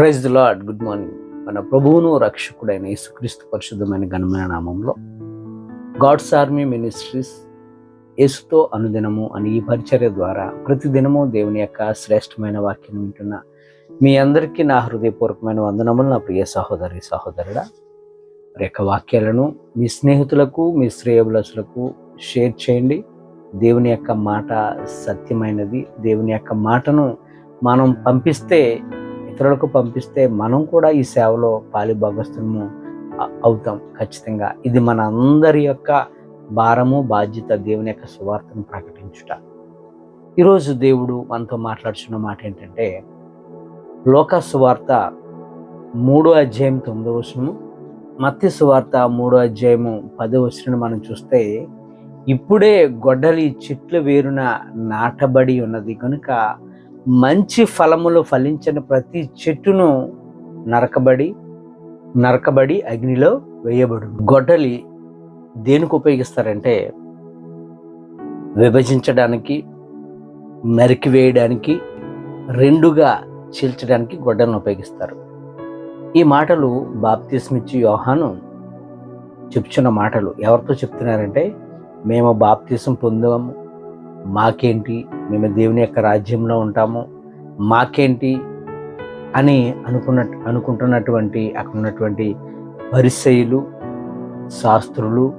Praise the lord good morning మన ప్రభువును రక్షకుడైన యేసుక్రీస్తు పరిశుద్ధమైన ఘనమైన నామంలో గాడ్స్ ఆర్మీ మినిస్ట్రీస్ యేసుతో అనుదినము అని ఈ పరిచర్య ద్వారా ప్రతిదినము దేవుని యొక్క శ్రేష్టమైన వాక్యం వింటున్న మీ అందరికీ నా హృదయపూర్వకమైన వందనములు నా ప్రియ సహోదరి సహోదరుడా. మరి యొక్క వాక్యాలను మీ స్నేహితులకు మీ శ్రేయబులసులకు షేర్ చేయండి. దేవుని యొక్క మాట సత్యమైనది. దేవుని యొక్క మాటను మనం పంపిస్తే ఇతరులకు పంపిస్తే మనం కూడా ఈ సేవలో పాలి భాగస్థము అవుతాం ఖచ్చితంగా. ఇది మన అందరి యొక్క భారము బాధ్యత దేవుని యొక్క సువార్తను ప్రకటించుట. ఈరోజు దేవుడు మనతో మాట్లాడుతున్న మాట ఏంటంటే లోక సువార్త మూడో అధ్యాయం తొమ్మిదో వచనము మత్తి సువార్త మూడో అధ్యాయము పదో వచనం మనం చూస్తే ఇప్పుడే గొడ్డలి చెట్ల వేరున నాటబడి ఉన్నది. కనుక మంచి ఫలములు ఫలించిన ప్రతి చెట్టును నరకబడి నరకబడి అగ్నిలో వేయబడు గొడ్డలి దేనికి ఉపయోగిస్తారంటే విభజించడానికి నరికివేయడానికి రెండుగా చీల్చడానికి గొడ్డలను ఉపయోగిస్తారు. ఈ మాటలు బాప్తిస్మిచ్చి యోహాను చెప్తున్న మాటలు ఎవరితో చెప్తున్నారంటే మేము బాప్తిసం పొందాము మాకేంటి? మేము దేవుని యొక్క రాజ్యంలో ఉంటాము. మాకేంటి? అని అనుకున్న అనుకుంటున్నటువంటి అక్కడ ఉన్నటువంటి పరిసయులు శాస్త్రులు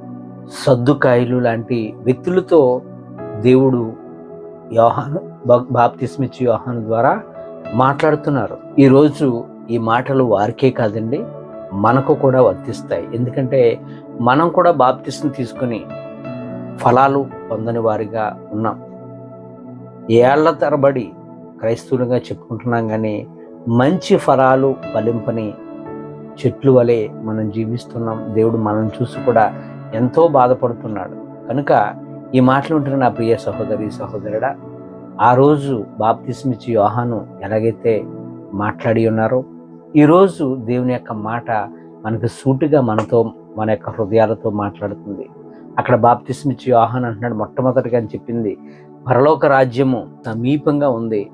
సద్దుకాయలు లాంటి వ్యక్తులతో దేవుడు యోహాను బాప్తిస్మిచ్చి యోహాను ద్వారా మాట్లాడుతున్నారు. ఈరోజు ఈ మాటలు వారికే కాదండి మనకు కూడా వర్తిస్తాయి. ఎందుకంటే మనం కూడా బాప్తిస్ని తీసుకుని ఫలాలు పొందని వారిగా ఉన్నాం. ఏళ్ళ తరబడి క్రైస్తవులుగా చెప్పుకుంటున్నాం కానీ మంచి ఫలాలు ఫలింపని చెట్లు వలె మనం జీవిస్తున్నాం. దేవుడు మనం చూసి కూడా ఎంతో బాధపడుతున్నాడు. కనుక ఈ మాటలు ఉంటున్న నా ప్రియ సహోదరి సహోదరుడా ఆ రోజు బాప్తిస్మిచ్చి యోహాను ఎలాగైతే మాట్లాడి ఉన్నారో ఈరోజు దేవుని యొక్క మాట మనకు సూటిగా మనతో మన యొక్క హృదయాలతో మాట్లాడుతుంది. అక్కడ బాప్తిస్మిచ్చి యోహాన్ అంటున్నాడు మొట్టమొదటిగా అని చెప్పింది పరలోక రాజ్యము సమీపంగా ఉంది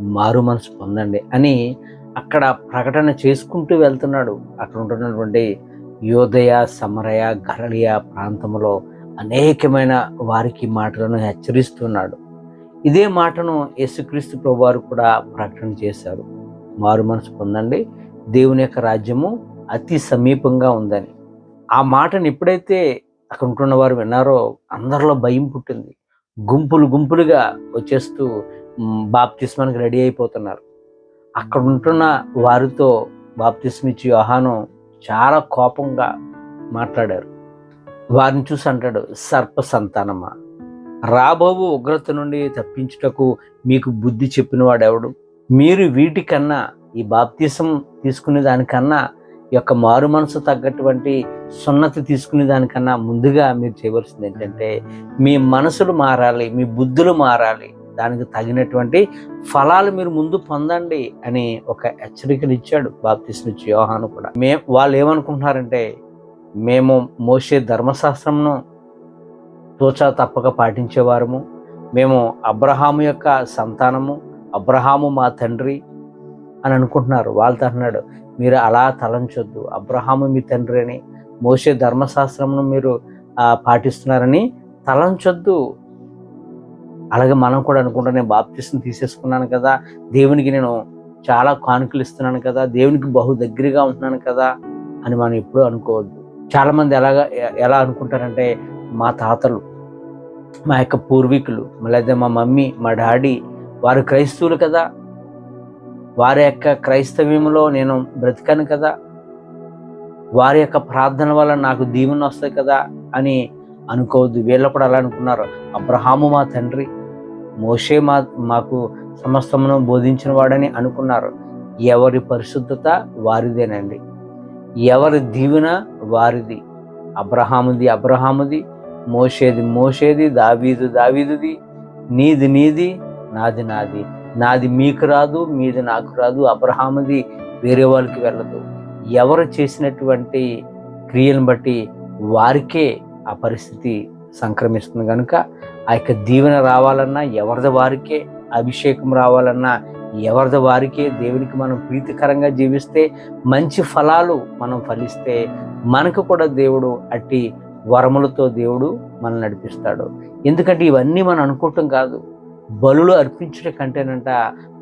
మారు మనసు పొందండి అని అక్కడ ప్రకటన చేసుకుంటూ వెళ్తున్నాడు. అక్కడ ఉంటున్నటువంటి యోదయ సమరయ గరళియ ప్రాంతంలో అనేకమైన వారికి మాటలను హెచ్చరిస్తున్నాడు. ఇదే మాటను యేసుక్రీస్తు ప్రభువారు కూడా ప్రకటన చేశారు. మారు మనసు పొందండి దేవుని యొక్క రాజ్యము అతి సమీపంగా ఉందని. ఆ మాటను ఎప్పుడైతే అక్కడ ఉంటున్న వారు విన్నారో అందరిలో భయం పుట్టింది. గుంపులు గుంపులుగా వచ్చేస్తూ బాప్తిస్మానికి రెడీ అయిపోతున్నారు. అక్కడ ఉంటున్న వారితో బాప్తిస్మిచ్చి యోహాను చాలా కోపంగా మాట్లాడారు. వారిని చూసి అంటాడు సర్ప సంతానమా? రాబోవు ఉగ్రత నుండి తప్పించుటకు మీకు బుద్ధి చెప్పిన వాడెవడు మీరు వీటికన్నా ఈ బాప్తిసం తీసుకునే దానికన్నా యొక్క మారు మనసు తగ్గటువంటి సున్నతి తీసుకునే దానికన్నా ముందుగా మీరు చేయవలసింది ఏంటంటే మీ మనసులు మారాలి మీ బుద్ధులు మారాలి. దానికి తగినటువంటి ఫలాలు మీరు ముందు పొందండి అని ఒక హెచ్చరికలు ఇచ్చాడు బాప్తిస్మిచ్చి యోహాను కూడా. మే వాళ్ళు ఏమనుకుంటున్నారంటే మేము మోసే ధర్మశాస్త్రంను తోచా తప్పక పాటించేవారము. మేము అబ్రహాము యొక్క సంతానము అబ్రహాము మా తండ్రి అని అనుకుంటున్నారు. వాళ్ళతో అన్నాడు మీరు అలా తలంచొద్దు. అబ్రహాము మీ తండ్రి అని మోసే ధర్మశాస్త్రంను మీరు పాటిస్తున్నారని తలంచొద్దు. అలాగే మనం కూడా అనుకుంటా నేను బాప్తిస్ని తీసేసుకున్నాను కదా దేవునికి నేను చాలా కానుకలు ఇస్తున్నాను కదా దేవునికి బహు దగ్గరగా ఉంటున్నాను కదా అని మనం ఎప్పుడూ అనుకోవద్దు. చాలామంది ఎలాగా ఎలా అనుకుంటారంటే మా తాతలు మా యొక్క పూర్వీకులు లేదా మా మమ్మీ మా డాడీ వారు క్రైస్తవులు కదా వారి యొక్క క్రైస్తవ్యంలో నేను బ్రతికాను కదా. వారి యొక్క ప్రార్థన వల్ల నాకు దీవెన వస్తాయి కదా అని అనుకోవద్దు. వీళ్ళు కూడా అలా అనుకున్నారు. అబ్రహాము మా తండ్రి మోషే మా మాకు సమస్తమును బోధించిన వాడని అనుకున్నారు. ఎవరి పరిశుద్ధత వారిదేనండి. ఎవరి దీవెన వారిది? అబ్రహాముది అబ్రహాముది మోషేది మోషేది దావీదు దావీదుది నీది నీది నాది నాది. నాది మీకు రాదు మీది నాకు రాదు అబ్రహాముది వేరే వాళ్ళకి వెళ్ళదు. ఎవరు చేసినటువంటి క్రియలను బట్టి వారికే ఆ పరిస్థితి సంక్రమిస్తుంది కనుక ఆ యొక్క దీవెన రావాలన్నా ఎవరిది వారికే అభిషేకం రావాలన్నా ఎవరిది వారికే దేవునికి మనం ప్రీతికరంగా జీవిస్తే మంచి ఫలాలు మనం ఫలిస్తే మనకు కూడా దేవుడు అట్టి వరములతో దేవుడు మనల్ని నడిపిస్తాడు. ఎందుకంటే ఇవన్నీ మనం అనుకోవటం కాదు. బలులు అర్పించుట కంటేనంట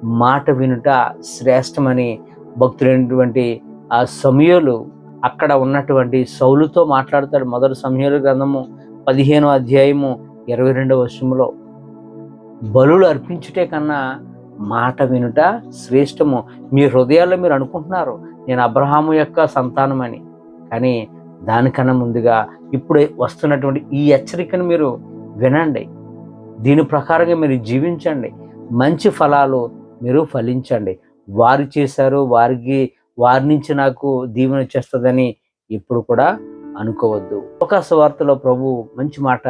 మాట వినుట శ్రేష్టమని భక్తులైనటువంటి ఆ సమయలు అక్కడ ఉన్నటువంటి సౌలుతో మాట్లాడతాడు మొదటి సమయలు గ్రంథము పదిహేనో అధ్యాయము ఇరవై రెండవ వర్షంలో బలులు అర్పించుటే కన్నా మాట వినుట శ్రేష్టము. మీ హృదయాల్లో మీరు అనుకుంటున్నారు నేను అబ్రహాము యొక్క సంతానమని. కానీ దానికన్నా ముందుగా ఇప్పుడు వస్తున్నటువంటి ఈ హెచ్చరికను మీరు వినండి. దీని ప్రకారంగా మీరు జీవించండి. మంచి ఫలాలు మీరు ఫలించండి. వారు చేశారు వారికి వారి నుంచి నాకు దీవెన చేస్తుందని ఎప్పుడు కూడా అనుకోవద్దు. ఒక వార్తలో ప్రభు మంచి మాట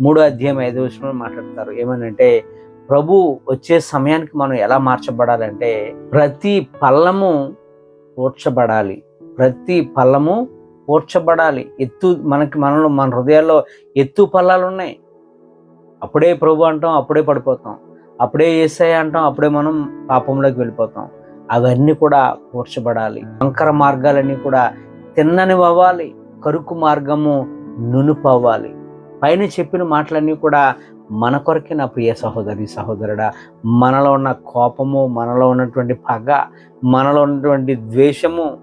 మూడో అధ్యాయం ఐదో విషయంలో మాట్లాడతారు. ఏమనంటే ప్రభు వచ్చే సమయానికి మనం ఎలా మార్చబడాలంటే ప్రతి పల్లము ఓడ్చబడాలి ప్రతి పల్లము పోడ్చబడాలి. ఎత్తు మనకి మనలో మన హృదయాల్లో ఎత్తు పల్లాలు ఉన్నాయి అప్పుడే ప్రభు అంటాం అప్పుడే పడిపోతాం. అప్పుడే ఏసై అంటాం అప్పుడే మనం పాపంలోకి వెళ్ళిపోతాం. అవన్నీ కూడా పూడ్చబడాలి వంకర మార్గాలన్నీ కూడా తిన్నని అవ్వాలి కరుకు మార్గము నునుపు అవ్వాలి పైన చెప్పిన మాటలన్నీ కూడా మన కొరకే నా ప్రియ సహోదరి సహోదరుడా మనలో ఉన్న కోపము మనలో ఉన్నటువంటి పగ మనలో ఉన్నటువంటి ద్వేషము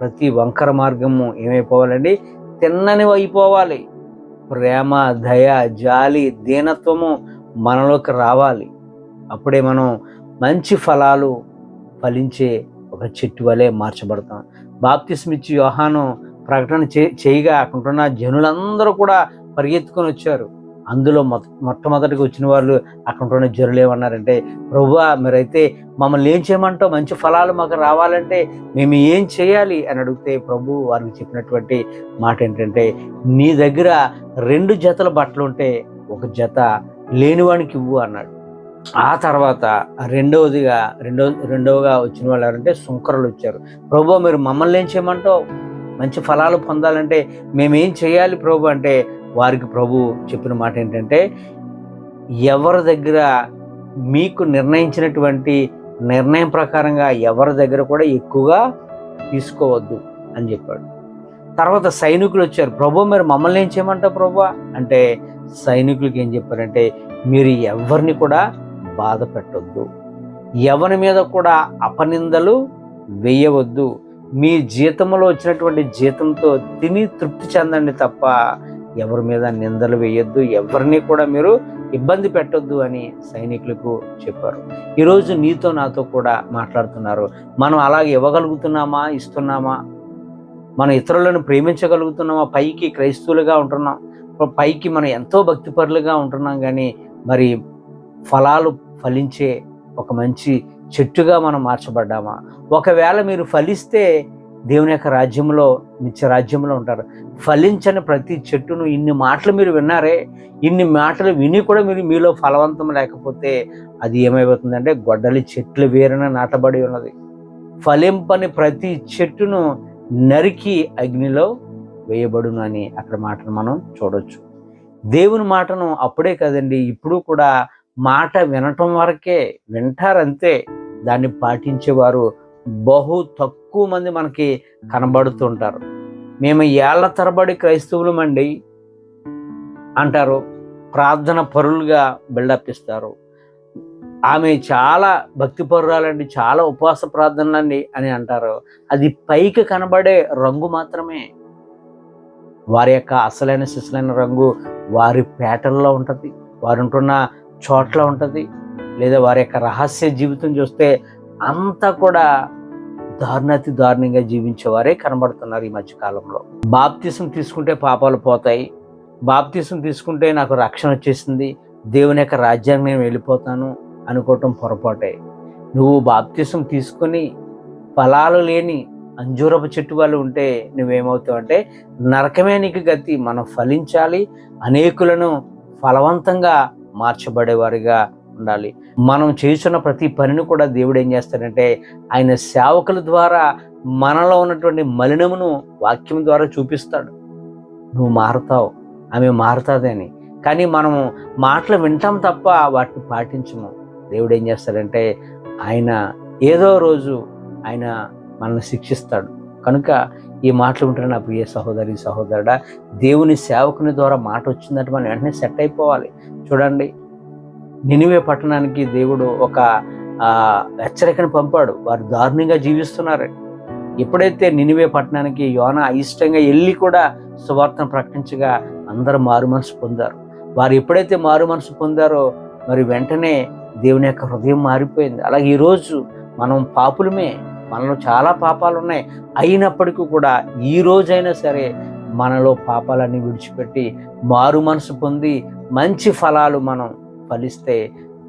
ప్రతి వంకర మార్గము ఏమైపోవాలండి? తిన్నని అయిపోవాలి. ప్రేమ దయ జాలి దీనత్వము మనలోకి రావాలి. అప్పుడే మనం మంచి ఫలాలు ఫలించే ఒక చెట్టు వలె మార్చబడతాం. బాప్తిస్మిచ్చి యోహాను ప్రకటన చే చేయగా అక్కడున్న జనులందరూ కూడా పరిగెత్తుకొని వచ్చారు. అందులో మొట్ట మొట్టమొదటిగా వచ్చిన వాళ్ళు అక్కడ ఉన్న జనులు ఏమన్నారంటే ప్రభువా మీరైతే మమ్మల్ని ఏం చేయమంటావు? మంచి ఫలాలు మాకు రావాలంటే మేము ఏం చేయాలి? అని అడిగితే ప్రభు వారికి చెప్పినటువంటి మాట ఏంటంటే నీ దగ్గర రెండు జతల బట్టలు ఉంటే ఒక జత లేనివానికి ఇవ్వు అన్నాడు. ఆ తర్వాత రెండవదిగా రెండో రెండవగా వచ్చిన వాళ్ళు ఎవరంటే సుంకరులు వచ్చారు. ప్రభు మీరు మమ్మల్ని ఏం చేయమంటావు? మంచి ఫలాలు పొందాలంటే మేమేం చేయాలి ప్రభు? అంటే వారికి ప్రభు చెప్పిన మాట ఏంటంటే ఎవరి దగ్గర మీకు నిర్ణయించినటువంటి నిర్ణయం ప్రకారంగా ఎవరి దగ్గర కూడా ఎక్కువగా తీసుకోవద్దు అని చెప్పాడు. తర్వాత సైనికులు వచ్చారు. ప్రభు మీరు మమ్మల్ని ఏం చేయమంటారు ప్రభు? అంటే సైనికులకి ఏం చెప్పారంటే మీరు ఎవరిని కూడా బాధ పెట్టొద్దు. ఎవరి మీద కూడా అపనిందలు వేయవద్దు. మీ జీతంలో వచ్చినటువంటి జీతంతో తిని తృప్తి చెందండి తప్ప ఎవరి మీద నిందలు వేయొద్దు ఎవరిని కూడా మీరు ఇబ్బంది పెట్టొద్దు అని సైనికులకు చెప్పారు. ఈరోజు నీతో నాతో కూడా మాట్లాడుతున్నారు. మనం అలాగే ఇవ్వగలుగుతున్నామా ఇస్తున్నామా? మనం ఇతరులను ప్రేమించగలుగుతున్నామా? పైకి క్రైస్తవులుగా ఉంటున్నాం. పైకి మనం ఎంతో భక్తిపరులుగా ఉంటున్నాం కానీ మరి ఫలాలు ఫలించే ఒక మంచి చెట్టుగా మనం మార్చబడ్డామా? ఒకవేళ మీరు ఫలిస్తే దేవుని యొక్క రాజ్యంలో నిత్య రాజ్యంలో ఉంటారు. ఫలించని ప్రతి చెట్టును ఇన్ని మాటలు మీరు విన్నారే ఇన్ని మాటలు విని కూడా మీరు మీలో ఫలవంతం లేకపోతే అది ఏమైపోతుందంటే గొడ్డలి చెట్లు వేరున నాటబడి ఉన్నది. ఫలింపని ప్రతి చెట్టును నరికి అగ్నిలో వేయబడును అని అక్కడ మాటను మనం చూడొచ్చు. దేవుని మాటను అప్పుడే కదండి ఇప్పుడు కూడా మాట వినటం వరకే వింటారంతే. దాన్ని పాటించేవారు బహు తక్కువ మంది మనకి కనబడుతుంటారు. మేము ఏళ్ళ తరబడి క్రైస్తవులమండి అంటారు. ప్రార్థన పరులుగా బిల్డప్ ఇస్తారు. ఆమె చాలా భక్తి పరురాలండి చాలా ఉపవాస ప్రార్థనలండి అని అంటారు. అది పైకి కనబడే రంగు మాత్రమే. వారి యొక్క అసలైన శిశులైన రంగు వారి పేటల్లో ఉంటుంది. వారు ఉంటున్న చోట్ల ఉంటుంది. లేదా వారి యొక్క రహస్య జీవితం చూస్తే అంతా కూడా దారుణాతి దారుణంగా జీవించేవారే కనబడుతున్నారు ఈ మధ్యకాలంలో బాప్తిసం తీసుకుంటే పాపాలు పోతాయి. బాప్తిసం తీసుకుంటే నాకు రక్షణ వచ్చేసింది. దేవుని యొక్క రాజ్యాన్ని నేను వెళ్ళిపోతాను అనుకోవటం పొరపాటే. నువ్వు బాప్తిసం తీసుకొని ఫలాలు లేని అంజూరపు చెట్టు వాళ్ళు ఉంటే నువ్వేమవుతావు అంటే నరకమే నీకు గతి. మనం ఫలించాలి. అనేకులను ఫలవంతంగా మార్చబడేవారిగా ఉండాలి. మనం చేస్తున్న ప్రతి పనిని కూడా దేవుడు ఏం చేస్తాడంటే ఆయన సేవకుల ద్వారా మనలో ఉన్నటువంటి మలినమును వాక్యం ద్వారా చూపిస్తాడు. నువ్వు మారుతావు ఆమె మారుతుందని కానీ మనము మాటలు వింటాం తప్ప వాటిని పాటించము. దేవుడు ఏం చేస్తాడంటే ఆయన ఏదో రోజు ఆయన మనల్ని శిక్షిస్తాడు. కనుక ఈ మాటలు ఉంటున్న నా ప్రియ సహోదరి సహోదరుడా దేవుని సేవకుని ద్వారా మాట వచ్చిందంటే మనం వెంటనే సెట్ అయిపోవాలి. చూడండి నినివే పట్టణానికి దేవుడు ఒక హెచ్చరికను పంపాడు. వారు దారుణంగా జీవిస్తున్నారు. ఎప్పుడైతే నినివే పట్టణానికి యోన అయిష్టంగా వెళ్ళి కూడా సువార్తను ప్రకటించగా అందరూ మారు మనసు పొందారు. వారు ఎప్పుడైతే మారు మనసు పొందారో మరి వెంటనే దేవుని యొక్క హృదయం మారిపోయింది. అలాగే ఈరోజు మనం పాపులమే. మనలో చాలా పాపాలు ఉన్నాయి. అయినప్పటికీ కూడా ఈ రోజైనా సరే మనలో పాపాలన్నీ విడిచిపెట్టి మారు మనసు పొంది మంచి ఫలాలు మనం ఫలిస్తే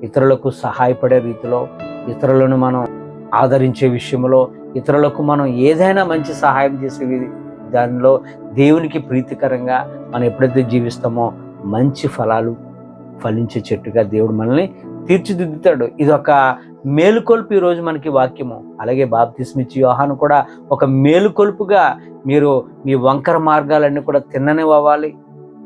ఇతరులకు సహాయపడే రీతిలో ఇతరులను మనం ఆదరించే విషయంలో ఇతరులకు మనం ఏదైనా మంచి సహాయం చేసే దానిలో దేవునికి ప్రీతికరంగా మనం ఎప్పుడైతే జీవిస్తామో మంచి ఫలాలు ఫలించే చెట్టుగా దేవుడు మనల్ని తీర్చిదిద్దుతాడు. ఇది ఒక మేలుకొల్పు ఈరోజు మనకి వాక్యము. అలాగే బాప్తిస్మిచ్చి యోహాను కూడా ఒక మేలుకొల్పుగా మీరు మీ వంకర మార్గాలన్నీ కూడా తిన్ననివ్వాలి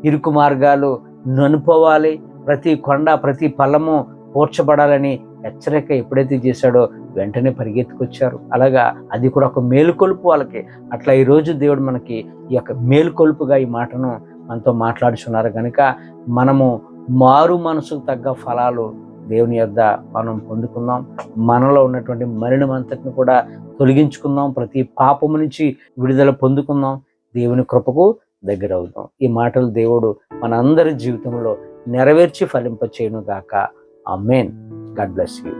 ఇరుకు మార్గాలు ననుపోవాలి ప్రతి కొండ ప్రతి పల్లము పూడ్చబడాలని హెచ్చరిక ఎప్పుడైతే చేశాడో వెంటనే పరిగెత్తుకొచ్చారు. అలాగా అది కూడా ఒక మేలుకొలుపు వాళ్ళకి. అట్లా ఈరోజు దేవుడు మనకి ఈ యొక్క మేలుకొలుపుగా ఈ మాటను మనతో మాట్లాడుచున్నారు కనుక మనము మారు మనసుకు తగ్గ ఫలాలు దేవుని యొద్ద మనం పొందుకుందాం. మనలో ఉన్నటువంటి మరణం అంతటిని కూడా తొలగించుకుందాం. ప్రతి పాపము నుంచి విడుదల పొందుకుందాం. దేవుని కృపకు దగ్గర అవుతాం ఈ మాటలు దేవుడు మనందరి జీవితంలో నెరవేర్చి ఫలింప చేయను గాక అమ్మేన్ గాడ్ బ్లెస్ యూ.